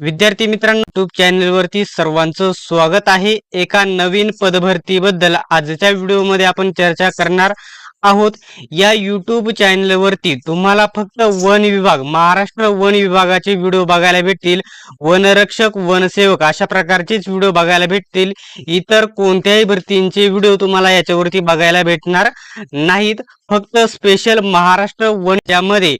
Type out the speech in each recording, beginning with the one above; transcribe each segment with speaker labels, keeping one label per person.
Speaker 1: विद्यार्थी मित्रांनो युट्यूब चॅनेलवरती सर्वांचं स्वागत आहे. एका नवीन पदभरतीबद्दल आजच्या व्हिडिओमध्ये आपण चर्चा करणार आहोत. या युट्यूब चॅनलवरती तुम्हाला फक्त वन विभाग महाराष्ट्र वन विभागाचे व्हिडिओ बघायला भेटतील. वनरक्षक वनसेवक अशा प्रकारचेच व्हिडिओ बघायला भेटतील. इतर कोणत्याही भरतींचे व्हिडिओ तुम्हाला याच्यावरती बघायला भेटणार नाहीत. फक्त स्पेशल महाराष्ट्र वन यामध्ये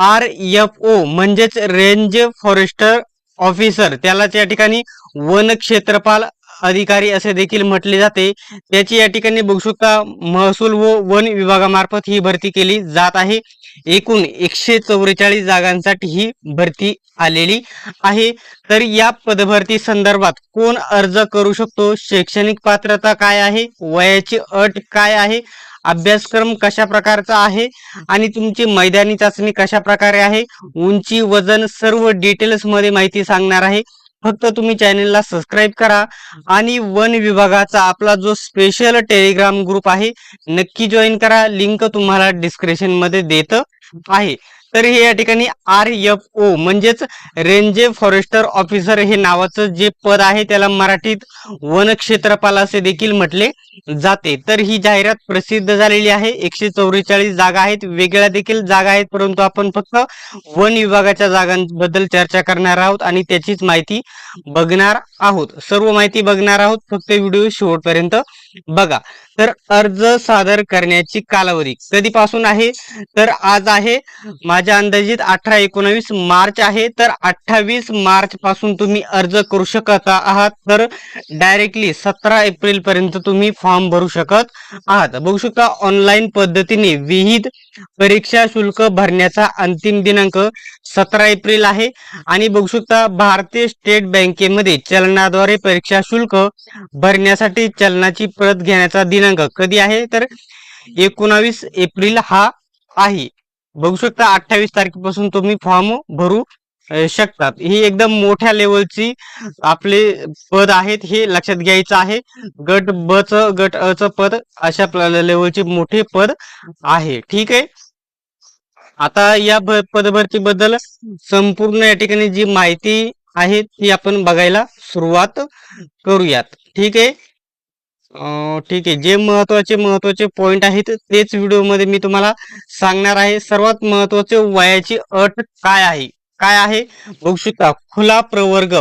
Speaker 1: आर एफ ओ म्हणजेच रेंज फॉरेस्टर ऑफिसर त्याला त्या ठिकाणी वन क्षेत्रपाल अधिकारी असे देखील म्हटले जाते. त्याची या ठिकाणी बघू शकता महसूल व वन विभागामार्फत ही भरती केली जात आहे. एकूण एकशे चौवेचाळीस जागांसाठी ही भरती आलेली आहे. तर या पदभरती संदर्भात कोण अर्ज करू शकतो? शैक्षणिक पात्रता काय आहे? वयाची अट काय आहे? अभ्यासक्रम कशा प्रकारचा आहे आणि तुमची मैदानी चाचणी कशा प्रकारे आहे? उंची वजन सर्व डिटेल्समध्ये माहिती सांगणार आहे. फक्त तुम्ही चॅनेलला सबस्क्राईब करा आणि वन विभागाचा आपला जो स्पेशल टेलिग्राम ग्रुप आहे नक्की जॉईन करा. लिंक तुम्हाला डिस्क्रिप्शनमध्ये देत आहे. तर हे या ठिकाणी आर एफ ओ म्हणजेच रेंजे फॉरेस्टर ऑफिसर हे नावाचं जे पद आहे त्याला मराठीत वन क्षेत्रपाल असे देखील म्हटले जाते. तर ही जाहिरात प्रसिद्ध झालेली आहे. एकशे चौवेचाळीस जागा आहेत. वेगळ्या देखील जागा आहेत परंतु आपण फक्त वन विभागाच्या जागांबद्दल चर्चा करणार आहोत आणि त्याचीच माहिती बघणार आहोत. सर्व माहिती बघणार आहोत. फक्त व्हिडिओ शेवटपर्यंत बघा. तर अर्ज सादर करण्याची कालावधी कधीपासून आहे? तर आज आहे माझ्या अंदाजित अठरा एकोणावीस मार्च आहे तर अठ्ठावीस मार्च पासून तुम्ही अर्ज करू शकत आहात. तर डायरेक्टली सतरा एप्रिल पर्यंत तुम्ही फॉर्म भरू शकत आहात. बघू शकता ऑनलाईन पद्धतीने विविध परीक्षा शुल्क भरण्याचा अंतिम दिनांक सतरा एप्रिल आहे. आणि बघू शकता भारतीय स्टेट बँकेमध्ये चलनाद्वारे परीक्षा शुल्क भरण्यासाठी चलनाची प्रत घेण्याचा दिनांक कधी आहे? तर एकोणावीस एप्रिल हा आहे. बघू शकता अठ्ठावीस तारखेपासून तुम्ही फॉर्म भरू शकतात. ही एकदम मोठ्या लेवलची आपले पद आहेत हे लक्षात घ्यायचं आहे. गट ब च गट अ च पद अशा लेवलचे मोठे पद आहे. ठीक आहे? आता या भ- पदभरतीबद्दल संपूर्ण या ठिकाणी जी माहिती आहे ती आपण बघायला सुरुवात करूयात. ठीक आहे? ठीक आहे. जे महत्त्वाचे महत्त्वाचे पॉइंट आहेत तेच व्हिडिओमध्ये मी तुम्हाला सांगणार आहे. सर्वात महत्त्वाचे वयाची अट काय आहे? काय आहे? बघू शकता खुला प्रवर्ग.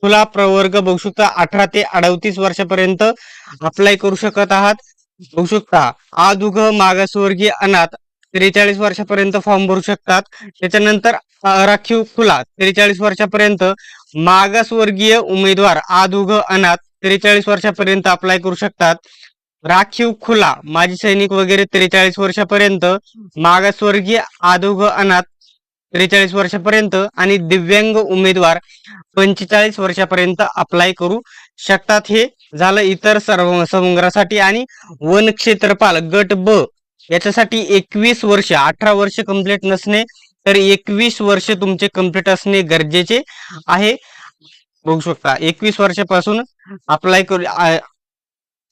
Speaker 1: खुला प्रवर्ग बघू शकता अठरा ते अडतीस वर्षापर्यंत अप्लाय करू शकत आहात. बघू शकता आदुघ मागासवर्गीय अनाथ त्रेचाळीस वर्षापर्यंत फॉर्म भरू शकतात. त्याच्यानंतर राखीव खुला त्रेचाळीस वर्षापर्यंत. मागासवर्गीय उमेदवार आदुघ अनाथ त्रेचाळीस वर्षापर्यंत अप्लाय करू शकतात. राखीव खुला माजी सैनिक वगैरे त्रेचाळीस वर्षापर्यंत. मागासवर्गीय आदुघ अनाथ त्रेचाळीस वर्षापर्यंत. आणि दिव्यांग उमेदवार पंचेचाळीस वर्षापर्यंत अप्लाय करू शकतात. हे झालं इतर सर्व समुद्रासाठी. आणि वन क्षेत्रपाल गट ब याच्यासाठी एकवीस वर्ष अठरा वर्ष कंप्लीट नसणे तर एकवीस वर्ष तुमचे कंप्लीट असणे गरजेचे आहे. बघू शकता एकवीस वर्षापासून अप्लाय करू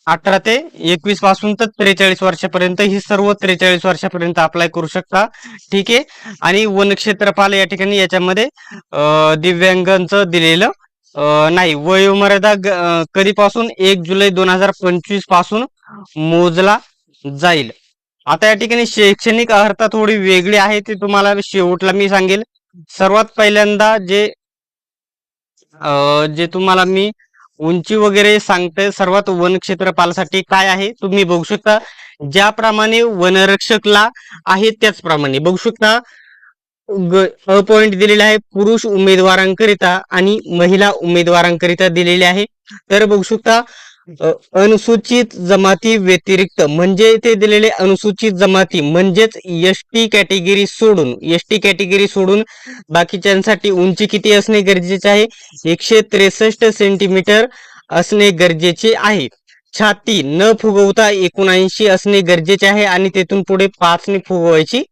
Speaker 1: अठरा ते एकवीसपासून तर त्रेचाळीस वर्षापर्यंत ही सर्व त्रेचाळीस वर्षापर्यंत अप्लाय करू शकता. ठीक आहे? आणि वन क्षेत्रपाल या ठिकाणी याच्यामध्ये दिव्यांगांचं दिलेलं नाही वयोमर्यादा कधीपासून? एक जुलै दोन हजार पंचवीसपासून मोजला जाईल. आता या ठिकाणी शैक्षणिक अर्हता थोडी वेगळी आहे ते तुम्हाला शेवटला मी सांगेल. सर्वात पहिल्यांदा जे जे तुम्हाला मी उंची वगैरे सांगते सर्वात वन क्षेत्रपालासाठी काय आहे तुम्ही बघू शकता. ज्याप्रमाणे वनरक्षकला आहे त्याचप्रमाणे. बघू शकता ग अ पॉइंट दिलेले आहे पुरुष उमेदवारांकरिता आणि महिला उमेदवारांकरिता दिलेले आहे. तर बघू शकता अनुसूचित जमाती व्यतिरिक्त म्हणजे ते दिलेले अनुसूचित जमाती म्हणजेच एस टी कॅटेगरी सोडून एस टी कॅटेगरी सोडून बाकीच्यांसाठी उंची किती असणे गरजेचे आहे? एकशे त्रेसष्ट सेंटीमीटर असणे गरजेचे आहे. छाती न फुगवता एकोणऐंशी असणे गरजेचे आहे आणि तेथून पुढे पाचने फुगवायची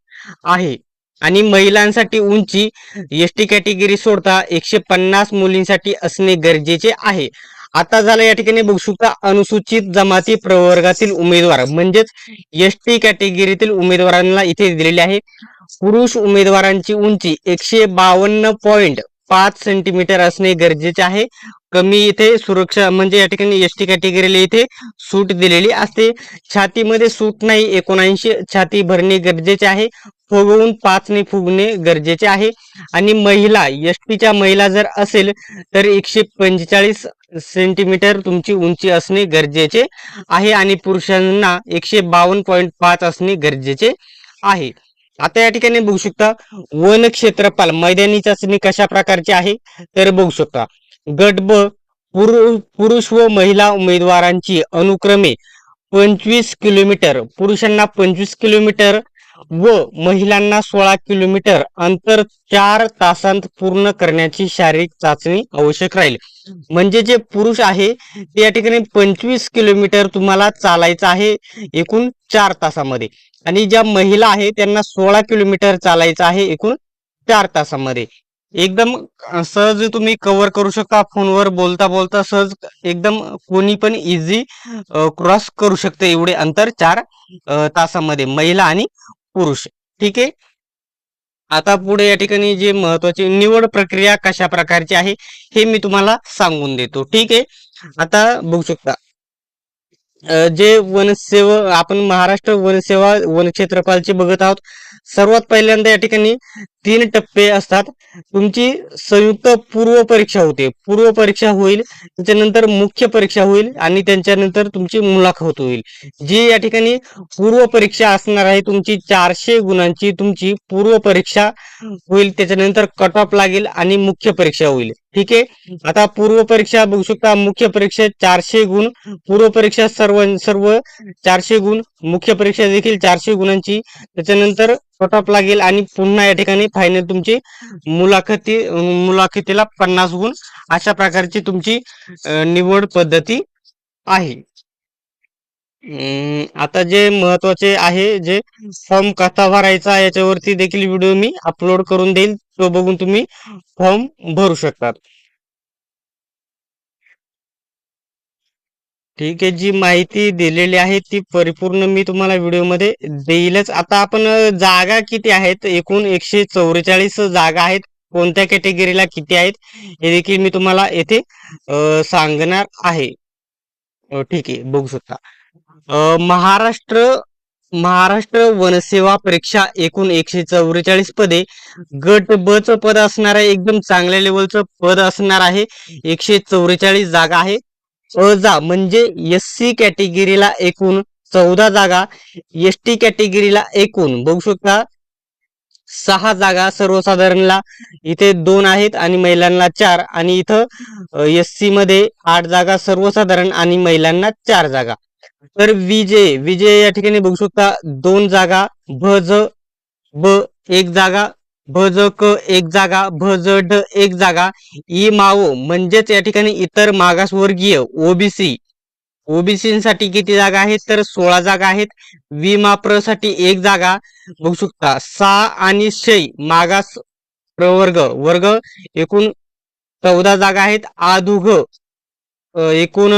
Speaker 1: आहे. आणि महिलांसाठी उंची एस टी कॅटेगरी सोडता एकशे पन्नास मुलींसाठी असणे गरजेचे आहे. आता झालं या ठिकाणी बघू शकता अनुसूचित जमाती प्रवर्गातील उमेदवार म्हणजेच एस टी कॅटेगरीतील उमेदवारांना इथे दिलेले आहे. पुरुष उमेदवारांची उंची एकशे बावन्न पॉईंट पाच सेंटीमीटर असणे गरजेचे आहे. कमी इथे सुरक्षा म्हणजे या ठिकाणी एस टी कॅटेगरीला इथे सूट दिलेली असते. छातीमध्ये सूट नाही एकोणऐंशी छाती भरणे गरजेचे आहे. फुगवून पाचने फुगणे गरजेचे आहे. आणि महिला एस टीच्या महिला जर असेल तर एकशे पंचेचाळीस सेंटीमीटर तुमची उंची असणे गरजेचे आहे आणि पुरुषांना एकशे बावन्न पॉईंट पाच असणे गरजेचे आहे. आता या ठिकाणी बघू शकता वन क्षेत्रपाल मैदानी चाचणी कशा प्रकारची आहे? तर बघू शकता गट ब पुरु- पुरुष व महिला उमेदवारांची अनुक्रमे पंचवीस किलोमीटर पुरुषांना पंचवीस किलोमीटर व महिलांना सोळा किलोमीटर अंतर चार तासांत पूर्ण करण्याची शारीरिक चाचणी आवश्यक राहील. म्हणजे जे पुरुष आहे ते या ठिकाणी पंचवीस किलोमीटर तुम्हाला चालायचं आहे एकूण चार तासामध्ये. आणि ज्या महिला आहे त्यांना सोळा किलोमीटर चालायचं आहे एकूण चार तासामध्ये. एकदम सहज तुम्ही कव्हर करू शकता फोनवर बोलता बोलता सहज एकदम कोणी पण इझी क्रॉस करू शकते एवढे अंतर चार तासामध्ये. महिला आणि पुरुष. ठीक आहे? आता पुढे या ठिकाणी जे महत्वाची निवड प्रक्रिया कशा प्रकारची आहे हे मी तुम्हाला सांगून देतो. ठीक आहे? आता बघू शकता. जे वनसेवा आपण महाराष्ट्र वनसेवा वनक्षेत्रपालचे बघत आहोत सर्वात पहिल्यांदा या ठिकाणी तीन टप्पे असतात. तुमची संयुक्त पूर्व परीक्षा होते. पूर्व परीक्षा होईल त्याच्यानंतर मुख्य परीक्षा होईल आणि त्यांच्यानंतर तुमची मुलाखत होईल. जी या ठिकाणी पूर्व परीक्षा असणार आहे तुमची चारशे गुणांची तुमची पूर्व परीक्षा होईल त्याच्यानंतर कट ऑफ लागेल आणि मुख्य परीक्षा होईल. ठीक आहे. आता पूर्व परीक्षा बघू शकता मुख्य परीक्षा चारशे गुण पूर्व परीक्षा सर्व सर्व चारशे गुण मुख्य परीक्षा देखील चारशे गुणांची. त्याच्यानंतर कट ऑफ लागेल आणि पुन्हा या ठिकाणी फायनल तुमची मुलाखती मुलाखतीला पन्नास गुण अशा प्रकारची तुमची निवड पद्धती आहे. आता जे महत्त्वाचे आहे जे फॉर्म कसा भरायचा याच्यावरती देखील व्हिडिओ मी अपलोड करून देईल. तो बघून तुम्ही फॉर्म भरू शकतात. ठीक आहे जी माहिती दिलेली आहे ती परिपूर्ण मी तुम्हाला व्हिडिओमध्ये देईलच. आता आपण जागा किती आहेत? एकूण एकशे चौवेचाळीस जागा आहेत. कोणत्या कॅटेगरीला किती आहेत? हे देखील मी तुम्हाला येथे सांगणार आहे. ठीक आहे बघू शकता. महाराष्ट्र महाराष्ट्र वनसेवा परीक्षा एकूण एकशे चौवेचाळीस पदे. गट ब च पद असणार आहे. एकदम चांगल्या लेवलचं पद असणार आहे. एकशे चौवेचाळीस जागा आहे. अ जा म्हणजे एस सी कॅटेगरीला एकूण चौदा जागा. एस टी कॅटेगरीला एकूण बघू शकता. सहा जागा सर्वसाधारणला इथे दोन आहेत आणि महिलांना चार आणि इथं एस सी मध्ये आठ जागा सर्वसाधारण आणि महिलांना चार जागा. तर विजय विजय या ठिकाणी बघू शकता दोन जागा भ ज ब एक जागा भ ज क एक जागा भ ज ड एक जागा. ई माओ म्हणजेच या ठिकाणी इतर मागासवर्गीय ओबीसी ओबीसीसाठी किती जागा आहेत? तर सोळा जागा आहेत. विमाप्रसाठी एक जागा. बघू शकता सहा आणि शै मागास प्रवर्ग वर्ग एकूण चौदा जागा आहेत. आधुघ एकूण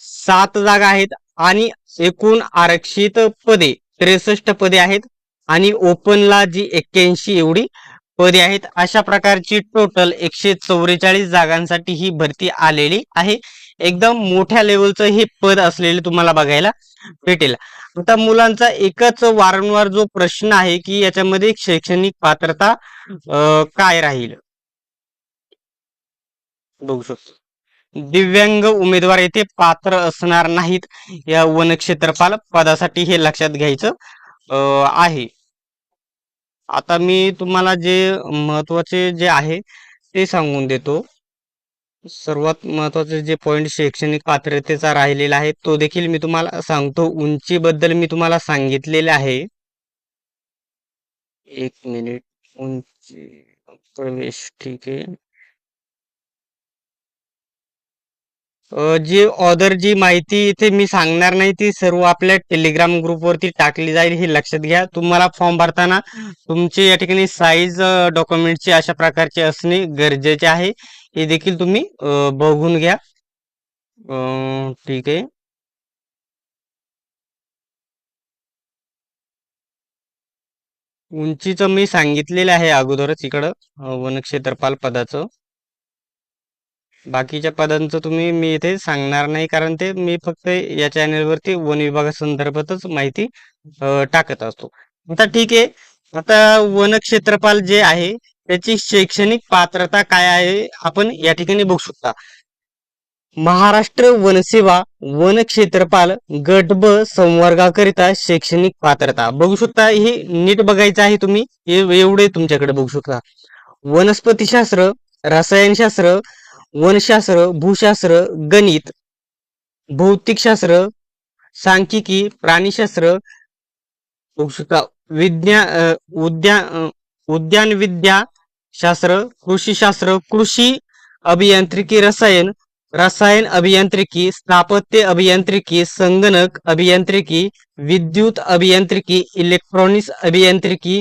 Speaker 1: सात जागा आहेत. आणि एकूण आरक्षित पदे त्रेसष्ट पदे आहेत. आणि ओपनला जी एक्क्याऐंशी एवढी पदे आहेत अशा प्रकारची टोटल एकशे चौवेचाळीस जागांसाठी ही भरती आलेली आहे. एकदम मोठ्या लेवलचं हे पद असलेले तुम्हाला बघायला भेटेल. आता मुलांचा एकच वारंवार जो प्रश्न आहे की याच्यामध्ये शैक्षणिक पात्रता काय राहील? बघू शकतो. दिव्यांग उमेदवार येथे पात्र असणार नाहीत. या वनक्षेत्रपाल पदासाठी हे लक्षात घ्यायचं आहे. आता मी तुम्हाला जे महत्त्वाचे जे आहे ते सांगून देतो. सर्वात महत्त्वाचे जे पॉइंट शैक्षणिक पात्रतेचा राहिलेला आहे तो देखील मी तुम्हाला सांगतो. उंचीबद्दल मी तुम्हाला सांगितलेले आहे. एक मिनिट उंची प्रवेश ठीक आहे अ, जी ऑदर जी माहिती इथे मी सांगणार नाही ती सर्व आपल्या टेलिग्राम ग्रुपवरती टाकली जाईल हे लक्षात घ्या. तुम्हाला फॉर्म भरताना तुमची या ठिकाणी साईज डॉक्युमेंटची अशा प्रकारचे असणे गरजेचे आहे. हे देखील तुम्ही बघून घ्या. ठीक आहे. उंचीचं मी सांगितलेलं आहे अगोदरच इकडं वनक्षेत्रपाल पदाचं. बाकीच्या पदांचं तुम्ही मी इथे सांगणार नाही कारण ते मी फक्त या चॅनेलवरती वन विभागासंदर्भातच माहिती टाकत असतो. आता ठीक आहे. आता वन क्षेत्रपाल जे आहे त्याची शैक्षणिक पात्रता काय आहे आपण या ठिकाणी बघू शकता. महाराष्ट्र वनसेवा वन क्षेत्रपाल गट ब संवर्गाकरिता शैक्षणिक पात्रता. बघू शकता हे नीट बघायचं आहे तुम्ही एवढे तुमच्याकडे बघू शकता. वनस्पतीशास्त्र रसायनशास्त्र वनशास्त्र भूशास्त्र गणित भौतिकशास्त्र सांख्यिकी प्राणीशास्त्र बघू विज्ञान उद्यान उद्यान शास्त्र कृषीशास्त्र कृषी अभियांत्रिकी रसायन रसायन अभियांत्रिकी स्थापत्य अभियांत्रिकी संगणक अभियांत्रिकी विद्युत अभियांत्रिकी इलेक्ट्रॉनिक्स अभियांत्रिकी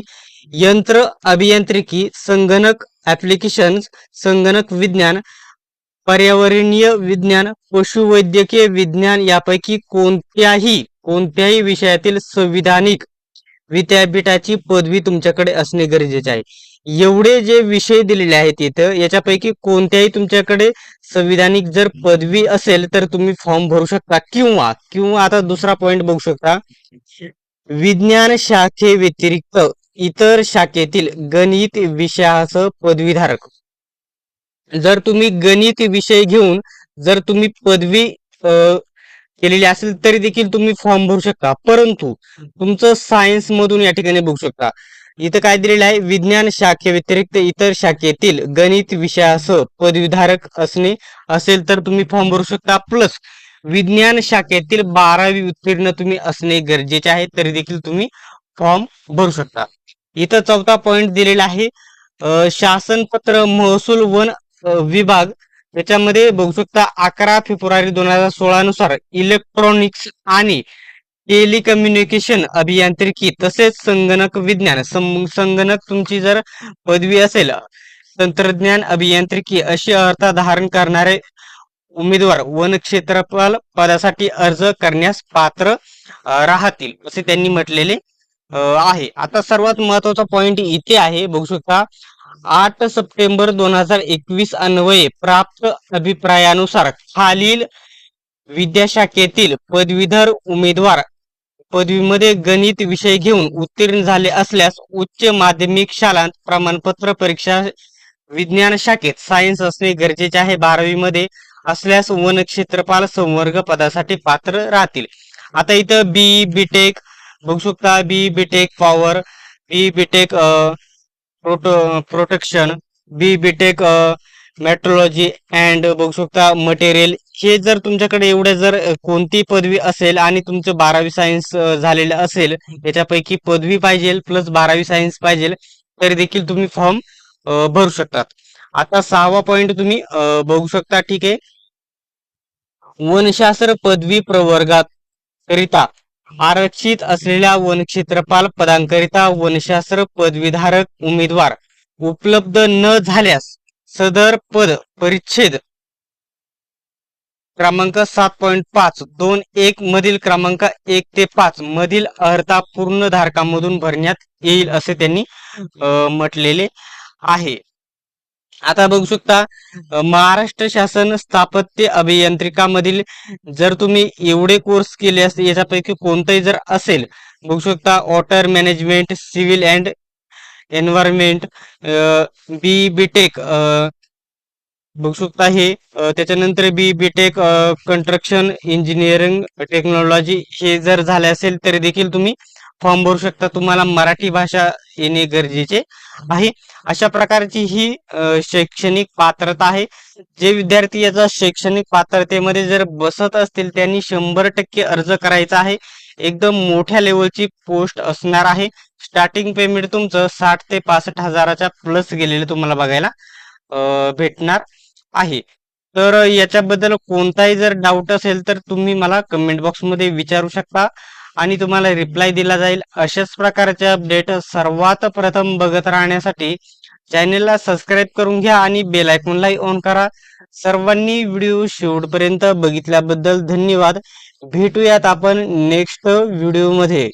Speaker 1: यंत्र अभियांत्रिकी संगणक ऍप्लिकेशन संगणक विज्ञान पर्यावरणीय विज्ञान पशुवैद्यकीय विज्ञान यापैकी कोणत्याही कोणत्याही विषयातील संविधानिक विद्यापीठाची पदवी तुमच्याकडे असणे गरजेचे आहे. एवढे जे विषय दिलेले आहेत इथं याच्यापैकी कोणत्याही तुमच्याकडे संविधानिक जर पदवी असेल तर तुम्ही फॉर्म भरू शकता किंवा किंवा आता दुसरा पॉइंट बघू शकता. विज्ञान शाखे व्यतिरिक्त इतर शाखेतील गणित विषयासह पदवीधारक. जर तुम्ही गणित विषय घेऊन जर तुम्ही पदवी अ, केलेली असेल तरी देखील तुम्ही फॉर्म भरू शकता. परंतु तुमचं सायन्स मधून या ठिकाणी बघू शकता. इथं काय दिलेलं आहे? विज्ञान शाखे व्यतिरिक्त इतर शाखेतील गणित विषयासह पदवीधारक असणे असेल तर तुम्ही फॉर्म भरू शकता. प्लस विज्ञान शाखेतील बारावी उत्तीर्ण तुम्ही असणे गरजेचे आहे तरी देखील तुम्ही फॉर्म भरू शकता. इथं चौथा पॉइंट दिलेला आहे. शासनपत्र महसूल वन विभाग त्याच्यामध्ये बघू शकता अकरा फेब्रुवारी दोन हजार सोळा नुसार इलेक्ट्रॉनिक्स आणि टेलिकम्युनिकेशन अभियांत्रिकी तसेच संगणक विज्ञान संगणक तुमची जर पदवी असेल तंत्रज्ञान अभियांत्रिकी अशी अर्थ धारण करणारे उमेदवार वन क्षेत्रपाल पदासाठी अर्ज करण्यास पात्र राहतील असे त्यांनी म्हटलेले आहे. आता सर्वात महत्त्वाचा पॉइंट इथे आहे बघू शकता आठ सप्टेंबर दोन हजार एकवीस अन्वये प्राप्त अभिप्रायानुसार खालील विद्याशाखेतील पदवीधर उमेदवार पदवीमध्ये गणित विषय घेऊन उत्तीर्ण झाले असल्यास उच्च माध्यमिक शालांत प्रमाणपत्र परीक्षा विज्ञान शाखेत सायन्स असणे गरजेचे आहे. बारावीमध्ये असल्यास वन क्षेत्रपाल संवर्ग पदासाठी पात्र राहतील. आता इथं बी बीटेक बघू शकता B B Tech power B B Tech protection B B Tech metrology and बघू शकता मटेरियल. हे जर तुमच्याकडे एवढे जर कोणती पदवी असेल आणि तुमचं बारावी सायन्स झालेलं असेल याच्यापैकी पदवी पाहिजे प्लस बारावी सायन्स पाहिजे तरी देखील तुम्ही फॉर्म भरू शकतात. आता सहावा पॉइंट तुम्ही बघू शकता ठीक आहे. वनशास्त्र पदवी प्रवर्गात करिता आरक्षित असलेल्या वनक्षेत्रपाल पदांकरिता वनशास्त्र पदवीधारक उमेदवार उपलब्ध न झाल्यास सदर पद परिच्छेद क्रमांक सात पॉईंट पाच दोन एक मधील क्रमांक एक ते पाच मधील अर्हता पूर्ण धारकामधून भरण्यात येईल असे त्यांनी म्हटलेले आहे. आता बघू शकता महाराष्ट्र शासन स्थापत्य अभियांत्रिकामधील जर तुम्ही एवढे कोर्स केले असते याच्यापैकी कोणताही जर असेल बघू शकता water management civil and environment B B Tech बघू शकता हे त्याच्यानंतर B B Tech construction engineering technology हे जर झाले असेल तरी देखील तुम्ही फॉर्म भरू शकता. तुम्हाला मराठी भाषा येणे गरजेचे आहे. अशा प्रकारची ही शैक्षणिक पात्रता आहे. जे विद्यार्थी याचा शैक्षणिक पात्रतेमध्ये जर बसत असतील त्यांनी शंभर टक्के अर्ज करायचा आहे. एकदम मोठ्या लेवलची पोस्ट असणार आहे. स्टार्टिंग पेमेंट तुमचं साठ ते पासष्ट हजाराच्या प्लस गेलेलं तुम्हाला बघायला भेटणार आहे. तर याच्याबद्दल कोणताही जर डाऊट असेल तर तुम्ही मला कमेंट बॉक्समध्ये विचारू शकता. आणि तुम्हाला रिप्लाय दिला जाईल. अशाच प्रकारचे अपडेट सर्वात प्रथम बघत राहण्यासाठी चॅनेलला सबस्क्राईब करून घ्या आणि बेल आयकॉनलाही ऑन करा. सर्वांनी व्हिडिओ शेवटपर्यंत बघितल्याबद्दल धन्यवाद. भेटूयात आपण नेक्स्ट व्हिडिओमध्ये